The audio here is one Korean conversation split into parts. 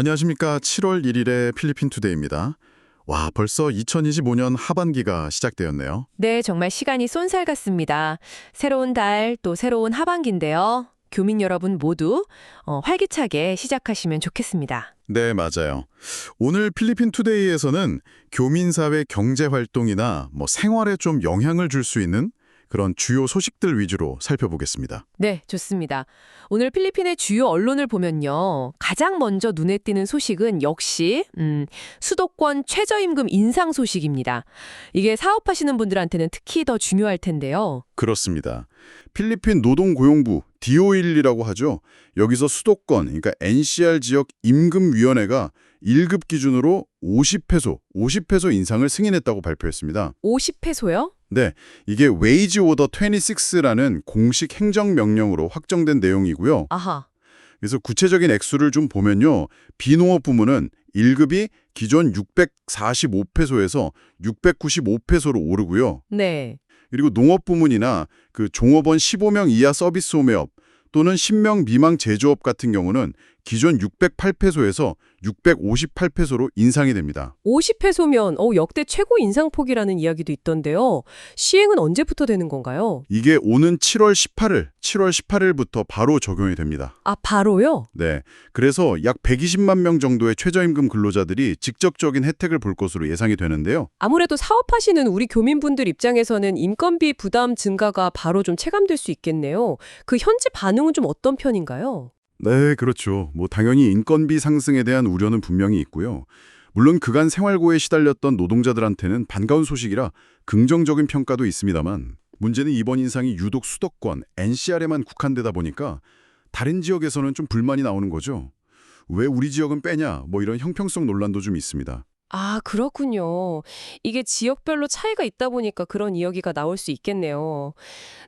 안녕하십니까. 7월 1일의 필리핀 투데이입니다. 와, 벌써 2025년 하반기가 시작되었네요. 네, 정말 시간이 쏜살 같습니다. 새로운 달, 또 새로운 하반기인데요. 교민 여러분 모두 어, 활기차게 시작하시면 좋겠습니다. 네, 맞아요. 오늘 필리핀 투데이에서는 교민사회 경제 활동이나 뭐 생활에 좀 영향을 줄 수 있는 그런 주요 소식들 위주로 살펴보겠습니다. 네, 좋습니다. 오늘 필리핀의 주요 언론을 보면요. 가장 먼저 눈에 띄는 소식은 역시 음, 수도권 최저임금 인상 소식입니다. 이게 사업하시는 분들한테는 특히 더 중요할 텐데요. 그렇습니다. 필리핀 노동고용부 DO1이라고 하죠. 여기서 수도권, 그러니까 NCR 지역 임금위원회가 1급 기준으로 50페소, 50페소 인상을 승인했다고 발표했습니다. 50페소요? 네, 이게 웨이지 오더 26라는 공식 행정명령으로 확정된 내용이고요. 아하. 그래서 구체적인 액수를 좀 보면요. 비농업 부문은 1급이 기존 645페소에서 695페소로 오르고요. 네. 그리고 농업 부문이나 그 종업원 15명 이하 서비스 소매업 또는 10명 미망 제조업 같은 경우는 기존 608페소에서 658페소로 인상이 됩니다. 50페소면 어, 역대 최고 인상폭이라는 이야기도 있던데요. 시행은 언제부터 되는 건가요? 이게 오는 7월 18일, 7월 18일부터 바로 적용이 됩니다. 아, 바로요? 네. 그래서 약 120만 명 정도의 최저임금 근로자들이 직접적인 혜택을 볼 것으로 예상이 되는데요. 아무래도 사업하시는 우리 교민분들 입장에서는 인건비 부담 증가가 바로 좀 체감될 수 있겠네요. 그 현지 반응은 좀 어떤 편인가요? 네, 그렇죠. 뭐 당연히 인건비 상승에 대한 우려는 분명히 있고요. 물론 그간 생활고에 시달렸던 노동자들한테는 반가운 소식이라 긍정적인 평가도 있습니다만 문제는 이번 인상이 유독 수도권, NCR에만 국한되다 보니까 다른 지역에서는 좀 불만이 나오는 거죠. 왜 우리 지역은 빼냐? 뭐 이런 형평성 논란도 좀 있습니다. 아, 그렇군요. 이게 지역별로 차이가 있다 보니까 그런 이야기가 나올 수 있겠네요.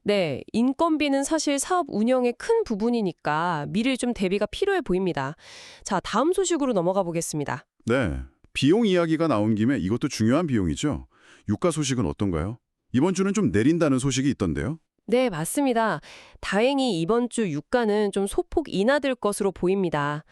네, 인건비는 사실 사업 운영의 큰 부분이니까 미리 좀 대비가 필요해 보입니다. 자, 다음 소식으로 넘어가 보겠습니다. 네, 비용 이야기가 나온 김에 이것도 중요한 비용이죠. 유가 소식은 어떤가요? 이번 주는 좀 내린다는 소식이 있던데요. 네, 맞습니다. 다행히 이번 주 유가는 좀 소폭 인하될 것으로 보입니다.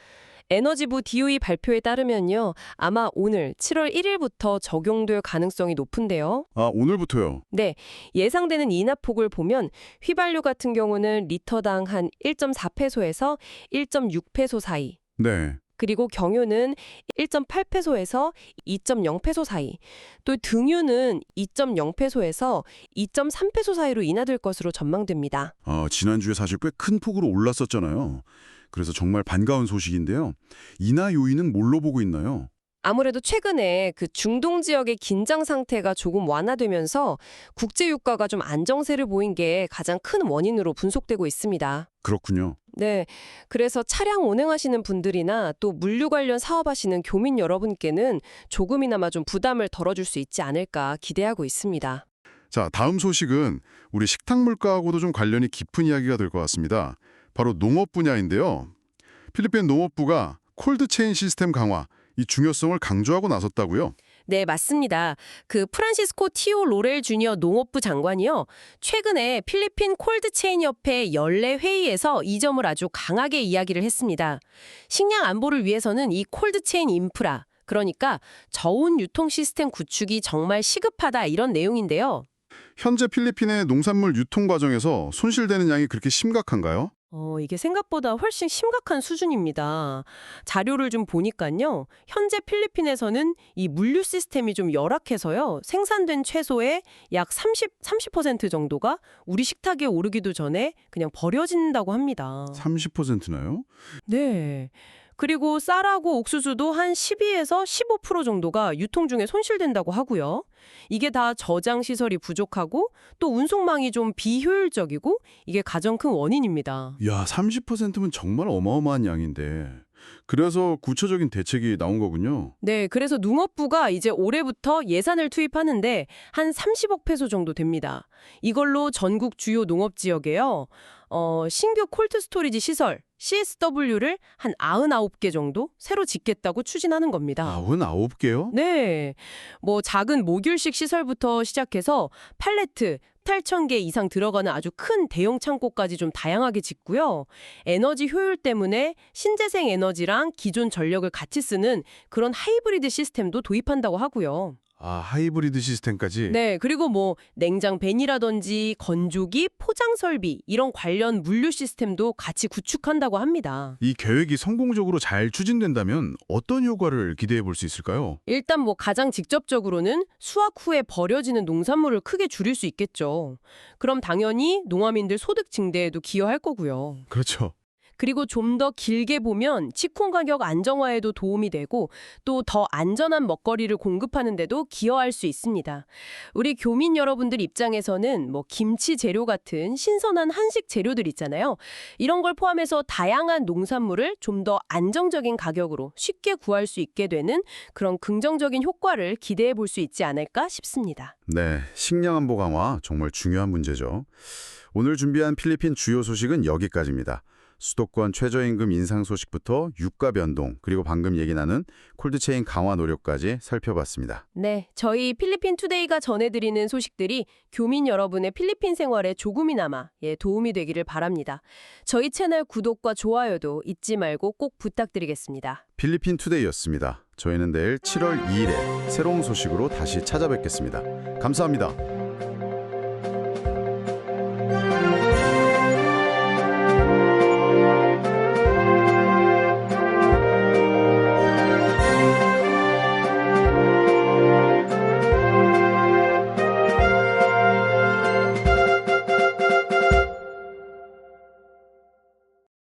에너지부 DOE 발표에 따르면요. 아마 오늘 7월 1일부터 적용될 가능성이 높은데요. 아, 오늘부터요. 네, 예상되는 인하폭을 보면 휘발유 같은 경우는 리터당 한 1.4페소에서 1.6페소 사이, 네. 그리고 경유는 1.8페소에서 2.0페소 사이, 또 등유는 2.0페소에서 2.3페소 사이로 인하될 것으로 전망됩니다. 아, 지난주에 사실 꽤 큰 폭으로 올랐었잖아요. 그래서 정말 반가운 소식인데요. 인하 요인은 뭘로 보고 있나요? 아무래도 최근에 그 중동 지역의 긴장 상태가 조금 완화되면서 국제 유가가 좀 안정세를 보인 게 가장 큰 원인으로 분석되고 있습니다. 그렇군요. 네. 그래서 차량 운행하시는 분들이나 또 물류 관련 사업하시는 교민 여러분께는 조금이나마 좀 부담을 덜어줄 수 있지 않을까 기대하고 있습니다. 자, 다음 소식은 우리 식탁 물가하고도 좀 관련이 깊은 이야기가 될 것 같습니다. 바로 농업 분야인데요. 필리핀 농업부가 콜드체인 시스템 강화, 이 중요성을 강조하고 나섰다고요? 네, 맞습니다. 그 프란시스코 티오 로렐 주니어 농업부 장관이요. 최근에 필리핀 콜드체인 협회 연례 회의에서 이 점을 아주 강하게 이야기를 했습니다. 식량 안보를 위해서는 이 콜드체인 인프라, 그러니까 저온 유통 시스템 구축이 정말 시급하다 이런 내용인데요. 현재 필리핀의 농산물 유통 과정에서 손실되는 양이 그렇게 심각한가요? 어, 이게 생각보다 훨씬 심각한 수준입니다. 자료를 좀 보니까요. 현재 필리핀에서는 이 물류 시스템이 좀 열악해서요. 생산된 채소의 약 30, 30% 정도가 우리 식탁에 오르기도 전에 그냥 버려진다고 합니다. 30%나요? 네. 그리고 쌀하고 옥수수도 한 12에서 15% 정도가 유통 중에 손실된다고 하고요. 이게 다 저장 시설이 부족하고 또 운송망이 좀 비효율적이고 이게 가장 큰 원인입니다. 야, 30%면 정말 어마어마한 양인데. 그래서 구체적인 대책이 나온 거군요. 네, 그래서 농업부가 이제 올해부터 예산을 투입하는데 한 30억 페소 정도 됩니다. 이걸로 전국 주요 농업 지역에요. 어, 신규 콜드 스토리지 시설 CSW를 한 99개 정도 새로 짓겠다고 추진하는 겁니다. 99개요? 네. 뭐 작은 모듈식 시설부터 시작해서 팔레트, 18,000개 이상 들어가는 아주 큰 대형 창고까지 좀 다양하게 짓고요. 에너지 효율 때문에 신재생 에너지랑 기존 전력을 같이 쓰는 그런 하이브리드 시스템도 도입한다고 하고요. 아, 하이브리드 시스템까지? 네, 그리고 뭐 냉장 벤이라든지 건조기, 포장 설비 이런 관련 물류 시스템도 같이 구축한다고 합니다. 이 계획이 성공적으로 잘 추진된다면 어떤 효과를 기대해 볼 수 있을까요? 일단 뭐 가장 직접적으로는 수확 후에 버려지는 농산물을 크게 줄일 수 있겠죠. 그럼 당연히 농화민들 소득 증대에도 기여할 거고요. 그렇죠. 그리고 좀 더 길게 보면 치콩 가격 안정화에도 도움이 되고 또 더 안전한 먹거리를 공급하는 데도 기여할 수 있습니다. 우리 교민 여러분들 입장에서는 뭐 김치 재료 같은 신선한 한식 재료들 있잖아요. 이런 걸 포함해서 다양한 농산물을 좀 더 안정적인 가격으로 쉽게 구할 수 있게 되는 그런 긍정적인 효과를 기대해 볼 수 있지 않을까 싶습니다. 네, 식량 안보 강화 정말 중요한 문제죠. 오늘 준비한 필리핀 주요 소식은 여기까지입니다. 수도권 최저임금 인상 소식부터 유가 변동, 그리고 방금 얘기 나눈 콜드체인 강화 노력까지 살펴봤습니다. 네, 저희 필리핀 투데이가 전해드리는 소식들이 교민 여러분의 필리핀 생활에 조금이나마 예, 도움이 되기를 바랍니다. 저희 채널 구독과 좋아요도 잊지 말고 꼭 부탁드리겠습니다. 필리핀 투데이였습니다. 저희는 내일 7월 2일에 새로운 소식으로 다시 찾아뵙겠습니다. 감사합니다.